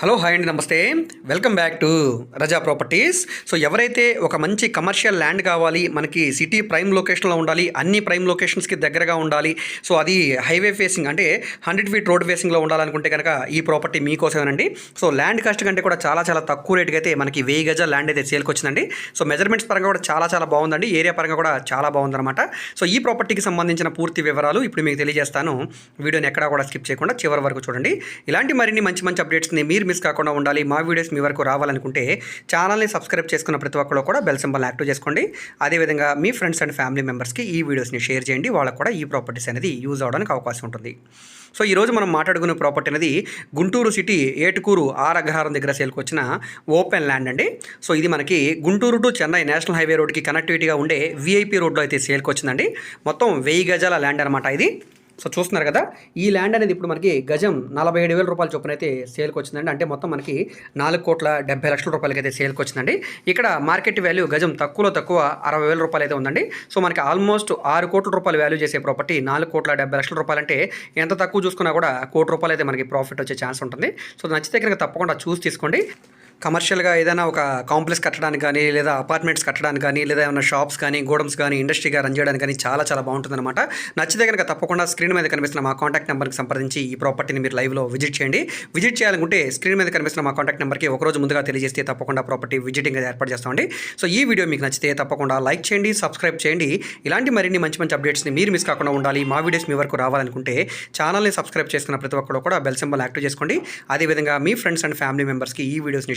Hello hi అండి నమస్తే. Welcome back to Raza properties so ఎవరైతే ఒక మంచి కమర్షియల్ ల్యాండ్ కావాలి మనకి సిటీ ప్రైమ్ లొకేషన్లో ఉండాలి అన్ని ప్రైమ్ లొకేషన్స్కి దగ్గరగా ఉండాలి సో అది హైవే ఫేసింగ్ అంటే హండ్రెడ్ ఫీట్ రోడ్ ఫేసింగ్లో ఉండాలనుకుంటే కనుక ఈ ప్రాపర్టీ మీకోసమేనండి. సో ల్యాండ్ కాస్ట్ కంటే కూడా చాలా చాలా తక్కువ రేటుకి అయితే మనకి వెయ్యి గజ ల్యాండ్ అయితే సేల్కి వచ్చిందండి. సో మెజర్మెంట్స్ పరంగా కూడా చాలా చాలా బాగుందండి. ఏరియా పరంగా కూడా చాలా బాగుందన్నమాట. సో ఈ ప్రాపర్టీకి సంబంధించిన పూర్తి వివరాలు ఇప్పుడు మీకు తెలియజేస్తాను. వీడియోని ఎక్కడా కూడా స్కిప్ చేయకుండా చివరి వరకు చూడండి. ఇలాంటి మరిన్ని మంచి మంచి అప్డేట్స్ని మీరు మిస్ కాకుండా ఉండాలి. మా వీడియోస్ మీ వరకు రావాలనుకుంటే ఛానల్ని సబ్స్క్రైబ్ చేసుకున్న ప్రతి ఒక్కరు కూడా బెల్ సింబల్ యాక్టివ్ చేసుకోండి. అదేవిధంగా మీ ఫ్రెండ్స్ అండ్ ఫ్యామిలీ మెంబర్స్కి ఈ వీడియోస్ని షేర్ చేయండి. వాళ్ళకు కూడా ఈ ప్రాపర్టీస్ అనేది యూజ్ అవడానికి అవకాశం ఉంటుంది. సో ఈరోజు మనం మాట్లాడుకునే ప్రాపర్టీ అనేది గుంటూరు సిటీ ఏటుకూరు ఆర్ అగ్రహారం దగ్గర సేల్కి వచ్చిన ఓపెన్ ల్యాండ్ అండి. సో ఇది మనకి Guntur to Chennai national highway రోడ్కి కనెక్టివిటీగా ఉండే విఐపి రోడ్లో అయితే సేల్కి వచ్చిందండి. మొత్తం వెయ్యి గజాల ల్యాండ్ అనమాట ఇది. సో చూస్తున్నారు కదా ఈ ల్యాండ్ అనేది ఇప్పుడు మనకి గజం నలభై ఏడు వేల రూపాయల చొప్పున అయితే సేల్కి వచ్చిందండి. అంటే మొత్తం మనకి నాలుగు కోట్ల డెబ్బై లక్షల రూపాయలకి అయితే సేల్కి వచ్చిందండి. ఇక్కడ మార్కెట్ వాల్యూ గజం తక్కువలో తక్కువ అరవై వేల రూపాయలు అయితే ఉందండి. సో మనకి ఆల్మోస్ట్ ఆరు కోట్ల రూపాయలు వాల్యూ చేసే ప్రాపర్టీ నాలుగు కోట్ల డెబ్బై లక్షల రూపాయలు అంటే ఎంత తక్కువ చూసుకున్నా కూడా కోటి రూపాయలు అయితే మనకి ప్రాఫిట్ వచ్చే ఛాన్స్ ఉంటుంది. సో నచ్చితే కనుక తప్పకుండా చూసి తీసుకోండి. కమర్షియల్గా ఏదైనా ఒక కాంప్లెక్స్ కట్టడానికి కానీ లేదా అపార్ట్మెంట్స్ కట్టడానికి కానీ లేదా ఏమైనా షాప్స్ కానీ గోడమ్స్ కానీ ఇండస్ట్రీగా రన్ చేయడానికి కానీ చాలా చాలా బాగుంటుందన్నమాట. నచ్చితే కనుక తప్పకుండా స్క్రీన్ మీద కనిపిస్తున్న మా కాంటాక్ట్ నెంబర్కి సంప్రదించి ఈ ప్రాపర్టీని మీరు లైవ్లో విజిట్ చేయండి. విజిట్ చేయాలనుకుంటే స్క్రీన్ మీద కనిపిస్తున్న మా కాంటాక్ట్ నెంబర్కి ఒకరోజు ముందుగా తెలియజేస్తే తప్పకుండా ప్రాపర్టీ విజిటింగ్ అది ఏర్పాటు చేస్తామండి. సో ఈ వీడియో మీకు నచ్చితే తప్పకుండా లైక్ చేయండి సబ్స్క్రైబ్ చేయండి. ఇలాంటి మరిన్ని మంచి మంచి అప్డేట్స్ని మీరు మిస్ కాకుండా ఉండాలి. మా వీడియోస్ మీ వరకు రావాలనుకుంటే ఛానల్ని సబ్స్క్రైబ్ చేసుకున్న ప్రతి ఒక్కరు కూడా బెల్ సింబల్ యాక్టివ్ చేసుకోండి. అదేవిధంగా మీ ఫ్రెండ్స్ అండ్ ఫ్యామిలీ మెంబర్స్కి ఈ వీడియోస్ని